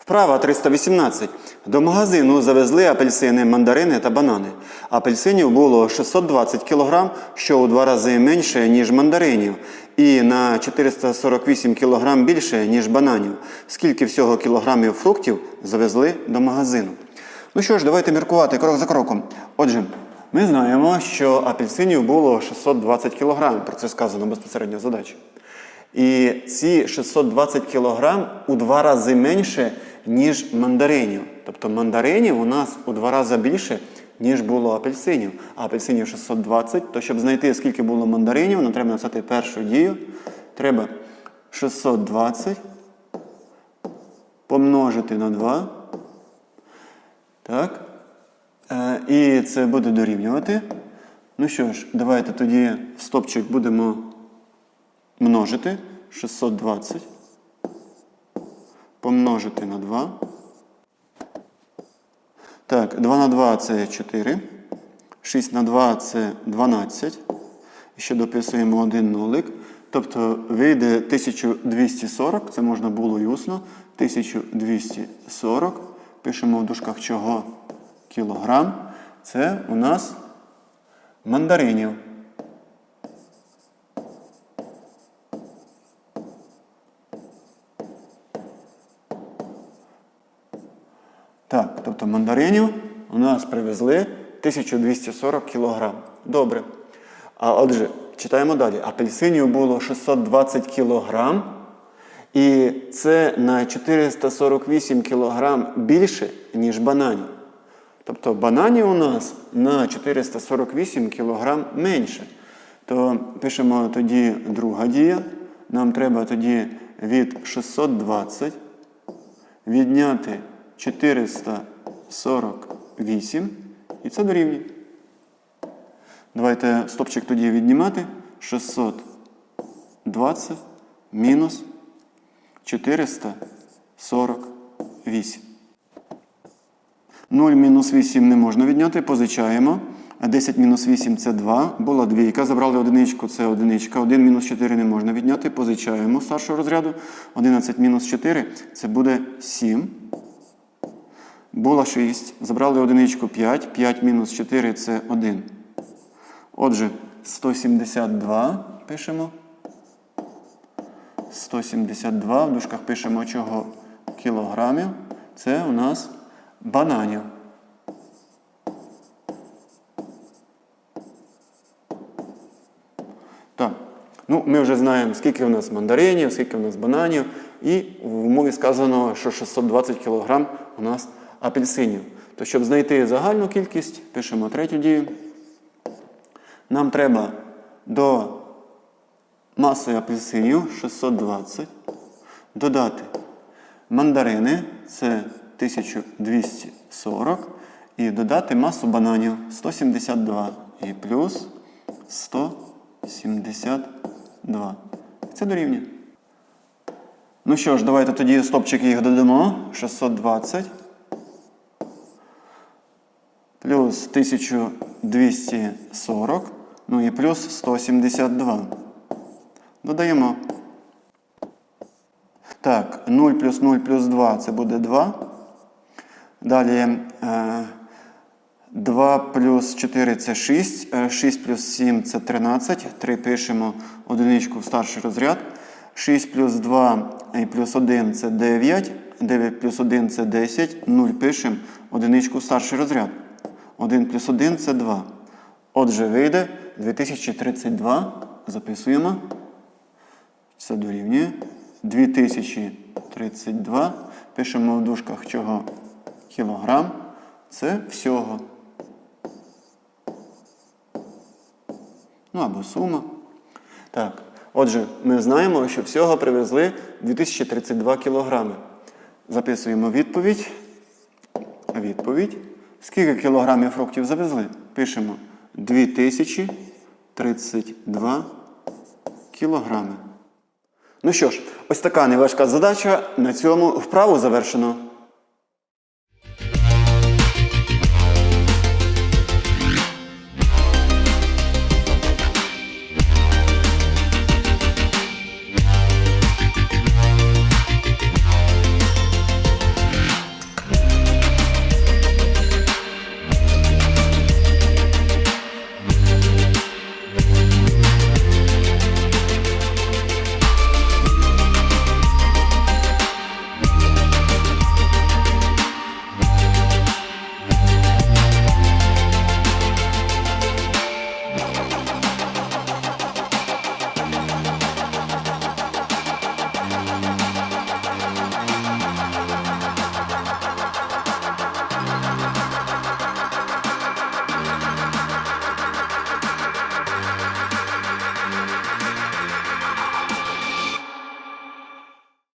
Вправа 318. До магазину завезли апельсини, мандарини та банани. Апельсинів було 620 кг, що у два рази менше, ніж мандаринів, і на 448 кг більше, ніж бананів. Скільки всього кілограмів фруктів завезли до магазину? Ну що ж, давайте міркувати крок за кроком. Отже, ми знаємо, що апельсинів було 620 кг. Про це сказано безпосередньо в задачі. І ці 620 кг у два рази менше, ніж мандаринів. Тобто мандаринів у нас у два рази більше, ніж було апельсинів. А апельсинів 620, то щоб знайти, скільки було мандаринів, нам треба написати першу дію. Треба 620 помножити на 2. Так. Е, і це буде дорівнювати. Ну що ж, давайте тоді в стопчик будемо множити 620 помножити на 2. Так, 2 на 2 це 4. 6 на 2 це 12. І ще дописуємо один нулик. Тобто вийде 1240, це можна було і усно. 1240. Пишемо в дужках чого кілограм. Це у нас мандаринів. Так, тобто мандаринів у нас привезли 1240 кг. Добре. А отже, читаємо далі. Апельсинів було 620 кг. І це на 448 кг більше, ніж бананів. Тобто бананів у нас на 448 кг менше. То пишемо тоді друга дія. Нам треба тоді від 620 відняти 448 і це дорівнює. Давайте стопчик тоді віднімати. 620 мінус 448. 0 мінус 8 не можна відняти, позичаємо. А 10 мінус 8 це 2. Була двійка. Забрали одиничку, це одиничка. 1 мінус 4 не можна відняти, позичаємо старшого розряду. 11 мінус 4 це буде 7. Була 6. Забрали одиничку 5. 5 мінус 4 це 1. Отже, 172 пишемо. 172. В дужках пишемо чого кілограмів. Це у нас бананів. Так. Ну, ми вже знаємо, скільки у нас мандаринів, скільки у нас бананів. І в умові сказано, що 620 кг у нас апельсинів. То щоб знайти загальну кількість, пишемо третю дію. Нам треба до маси апельсинів 620 додати мандарини це 1240 і додати масу бананів 172 і плюс 172. Це дорівнює. Ну що ж, давайте тоді стопчики їх додамо. 620 плюс 1240, ну і плюс 172. Додаємо. Так, 0 плюс 0 плюс 2 це буде 2. Далі е, 2 плюс 4 це 6. е, 6 плюс 7 це 13. 3 пишемо одиничку в старший розряд. 6 плюс 2 і плюс 1 це 9. 9 плюс 1 це 10. 0 пишемо одиничку в старший розряд. 1 плюс 1 це 2. Отже, вийде 2032. Записуємо. Це дорівнює. 2032. Пишемо в дужках чого кілограм. Це всього. Ну або сума. Так. Отже, ми знаємо, що всього привезли 2032 кілограми. Записуємо відповідь. Відповідь. Скільки кілограмів фруктів завезли? Пишемо 2032 кілограми. Ну що ж, ось така неважка задача. На цьому вправу завершено.